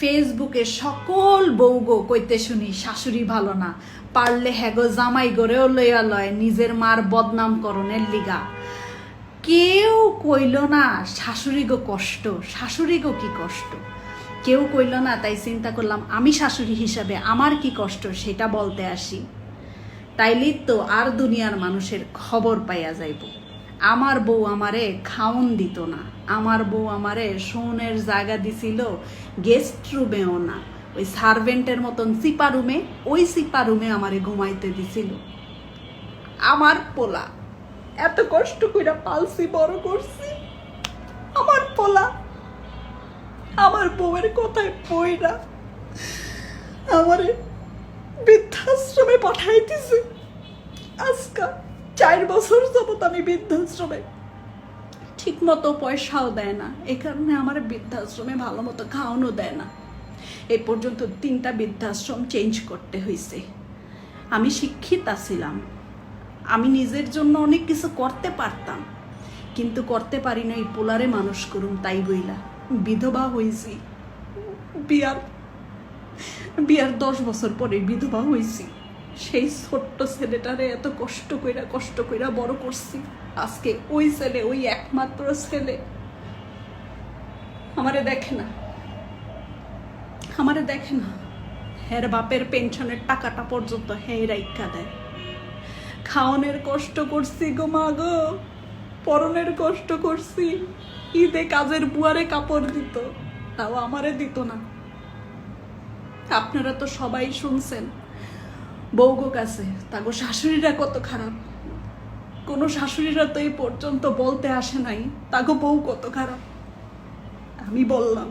ফেসবুকে সকল বউগো কইতে শুনি, শাশুড়ি ভালো না। পারলে হ্যাগো জামাই গড়েও লইয়া লয়, নিজের মার বদনাম করণের লিগা। কেউ কইল না, শাশুড়ি গো কষ্ট, শাশুড়ি গো কি কষ্ট? কেউ কইল না, তাই চিন্তা করলাম আমি শাশুড়ি হিসাবে আমার কি কষ্ট, সেটা বলতে আসি। তাইলেই তো আর দুনিয়ার মানুষের খবর পাইয়া যাইব। আমার বউ আমারে খাওন দিত না। আমার বউ আমারে শোনের জায়গা দিছিল গেস্ট রুমেও না। ওই সার্ভেন্টের মতন সিপা রুমে ওই সিপা রুমে আমারে ঘুমাইতে দিছিল। আমার পোলা, এত কষ্ট কইরা পালছি বড় করছি। আমার পোলা, আমার বউয়ের কথায় পইরা আমারে বৃদ্ধাশ্রমে পাঠাইতেছে। আজকা চার বছর যাবত আমি বৃদ্ধাশ্রমে। ঠিক মতো পয়সাও দেয় না। এই কারণে আমার বৃদ্ধাশ্রমে ভালো মতো খাওয়ানো দেয় না। এ পর্যন্ত তিনটা বৃদ্ধাশ্রম চেঞ্জ করতে হয়েছে আমি শিক্ষিতা ছিলাম। আমি নিজের জন্য অনেক কিছু করতে পারতাম। কিন্তু করতে পারি না এই পোলারে মানুষ করুম, তাই বইলা। বিধবা হয়েছি বিয়ার বিয়ার দশ বছর পরে বিধবা হয়েছি সেই ছোট্ট ছেলেটারে এত কষ্ট কইরা কষ্ট কইরা বড় করছি। আজকে ওই ছেলে, ওই একমাত্র ছেলে আমারে দেখে না। আমারে দেখে না। হের বাপের পেনশনের টাকাটা পর্যন্ত হে রাইখা দেয়। খাওয়ানোর কষ্ট করছি গো মা গো, পরনের কষ্ট করছি। ঈদে কাজের বুয়ারে কাপড় দিত, তাও আমারে দিত না। আপনারা তো সবাই শুনছেন বউগো কাছে তাগো শাশুড়িরা কত খারাপ। কোনো শাশুড়িরা তো এই পর্যন্ত বলতে আসে নাই তাগো বউ কত খারাপ। আমি বললাম